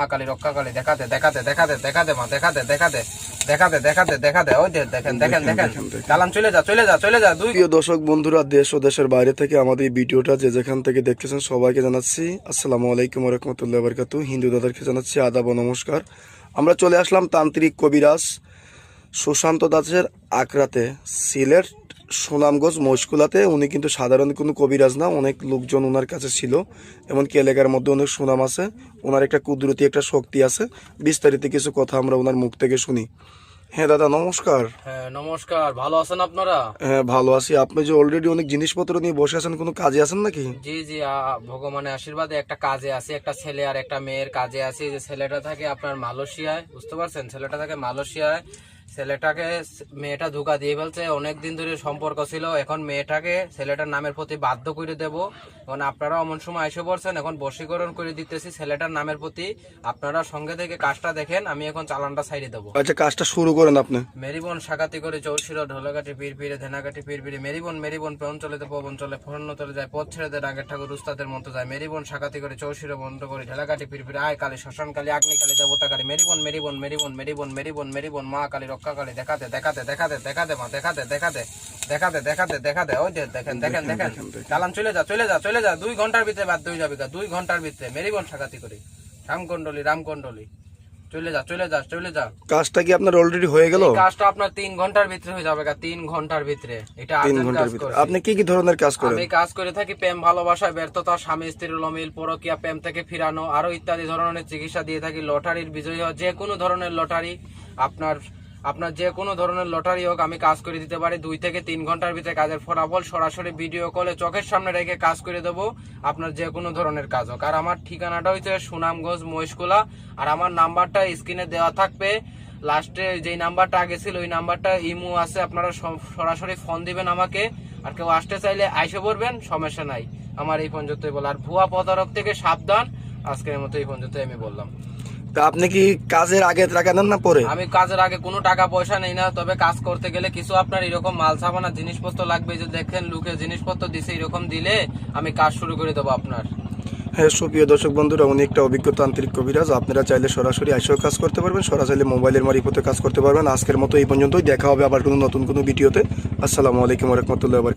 মা কালী রক্ষা কালী দেখাতে দেখাতে দেখাতে দেখাতে মা দেখাতে দেখাতে দেখাতে দেখাতে দেখাতে ওই যে দেখেন দেখেন চলে যা চলে যা চলে যা দুই প্রিয় দর্শক বন্ধুরা দেশ ও দেশের বাইরে থেকে আমাদের এই ভিডিওটা যে যেখান থেকে দেখতেছেন সবাইকে জানাচ্ছি আসসালামু আলাইকুম রহমতুল্লাহ বরকাতু হিন্দু দাদারকে জানাচ্ছি আদাব নমস্কার। আমরা চলে আসলাম তান্ত্রিক কবিরাজ সুশান্ত দাসের আকরাতে সিলেট সুনামগঞ্জ মশকুলাতে উনি কিন্তু সাধারণ কোনো কবিরাজ না অনেক লোকজন ওনার কাছে ছিল। এমনকি এলাকার মধ্যে অনেক সুনাম আছে ওনার একটা কুদরতি একটা শক্তি আছে। বিস্তারিত কিছু কথা আমরা ওনার মুখ থেকে শুনি। হ্যাঁ দাদা নমস্কার। হ্যাঁ নমস্কার। ভালো আছেন আপনারা? হ্যাঁ ভালো আছি। আপনি যে অলরেডি অনেক জিনিসপত্র নিয়ে বসে আছেন কোনো কাজে আছেন নাকি? জি জি ভগবানের আশীর্বাদে একটা কাজে আছি। একটা ছেলে আর একটা মেয়ের কাজে আছি। যে ছেলেটা থাকে আপনার মালয়েশিয়ায় বুঝতে পারছেন? ছেলেটা থাকে মালয়েশিয়ায়। ছেলেটাকে মেয়েটা ধোকা দিয়ে ফেলছে। অনেক দিন ধরে সম্পর্ক ছিল। এখন মেয়েটাকে ছেলেটার নামের প্রতি বাধ্য করে দেব। এখন আপনারা অমন সময় এসে পড়ছেন। এখন বশীকরণ করে দিতেছি ছেলেটার নামের প্রতি। আপনারা সঙ্গে থেকে কাজটা দেখেন। আমি এখন চালানটা সাইডে দেবো। আচ্ছা কাজটা শুরু করেন আপনি। মেরিবন সাকাতি করে চৌশিরা ঢোলাকাটি পীর পীরে ধেনাকাটি পীর পীরে মেরিবন মেরিবন পেন চলে পবন চলে। ফরন চলে যায় পথ ছেড়ে দেয় রাগের ঠাকুর উস্তাদের মতো যায়। মেরিবন সাকাতি করে চৌশিরা বন্ধ করে ঢেলাকাটি পীর পীরে আয় কালী শ্মশান কালী আগ্নি কালী দেবতা কালী। মেরিবন মেরিবন মেরিবন মেরিবন মেরিবন মেরিবন মা কালী রক্ষা কালী দেখাতে দেখাতে দেখাতে দেখাতে মা দেখাতে দেখাতে দেখাতে দেখাতে দেখাতে ওই দেখেন দেখেন দেখেন চালান চলে যা চলে যা চলে যা দুই ঘণ্টার ভিতরে বাধ্য হয়ে যাবে দুই ঘণ্টার ভিতরে। মেরিবন সাকাতি করে। চলে যা চলে যা চলে যা। কাজটা কি আপনার অলরেডি হয়ে গেল? কাজটা আপনার তিন ঘণ্টার ভিতরে হয়ে যাবে ঘণ্টার ভিতরে। এটা তিন ঘণ্টার কাজ ভিতরে। আপনি কি কি ধরনের কাজ করেন? আমি কাজ করে থাকি প্রেম ভালোবাসায় ব্যর্থতা স্বামী স্ত্রীর অমিল পরকিয়া প্রেম থেকে ফিরানো আরও ইত্যাদি ধরনের চিকিৎসা দিয়ে থাকি। লটারির বিজয়ী যে কোনো ধরনের লটারি আপনার আপনার যে কোনো ধরনের লটারি হোক, আমি কাজ করে দিতে পারি। দুই থেকে তিন ঘণ্টার ভিতরে কাজের ফলাফল সরাসরি ভিডিও কলে চোখের সামনে রেখে কাজ করে দেবো আপনার যে কোনো ধরনের কাজ হোক। আর আমার ঠিকানাটা হচ্ছে সুনামগঞ্জ মহিষকুলা আর আমার নাম্বারটা স্ক্রিনে দেওয়া থাকবে। লাস্টে যেই নাম্বারটা আগে ছিল, ওই নাম্বারটা ইমো আছে, আপনারা সরাসরি ফোন দিবেন আমাকে। আর কেউ আসতে চাইলে আইসে পড়বেন, সমস্যা নাই। আমার এই পর্যন্তই বল আর ভুয়া প্রতারক থেকে সাবধান। আজকের মতো এই পর্যন্তই আমি বললাম। তা আপনি কি কাজের আগে টাকা নেন না পরে? আমি কাজের আগে কোনো টাকা পয়সা নেই না তবে কাজ করতে গেলে কিছু আপনার এরকম মাল ছাপানা জিনিসপত্র লাগবে যে দেখেন লুকে জিনিসপত্র দিছে এরকম দিলে আমি কাজ শুরু করে দেবো আপনার। হ্যাঁ সুপ্রিয় দর্শক বন্ধুরা উনি একটা অভিজ্ঞ তান্ত্রিক কবিরাজ। আপনারা চাইলে সরাসরি আইসেও কাজ করতে পারবেন সরাসরি মোবাইলের মারিফতে কাজ করতে পারবেন। আজকের মতো এই পর্যন্তই। দেখা হবে আবার কোনো নতুন কোনো ভিডিওতে। আসসালামু আলাইকুম রহমতুল্লাহ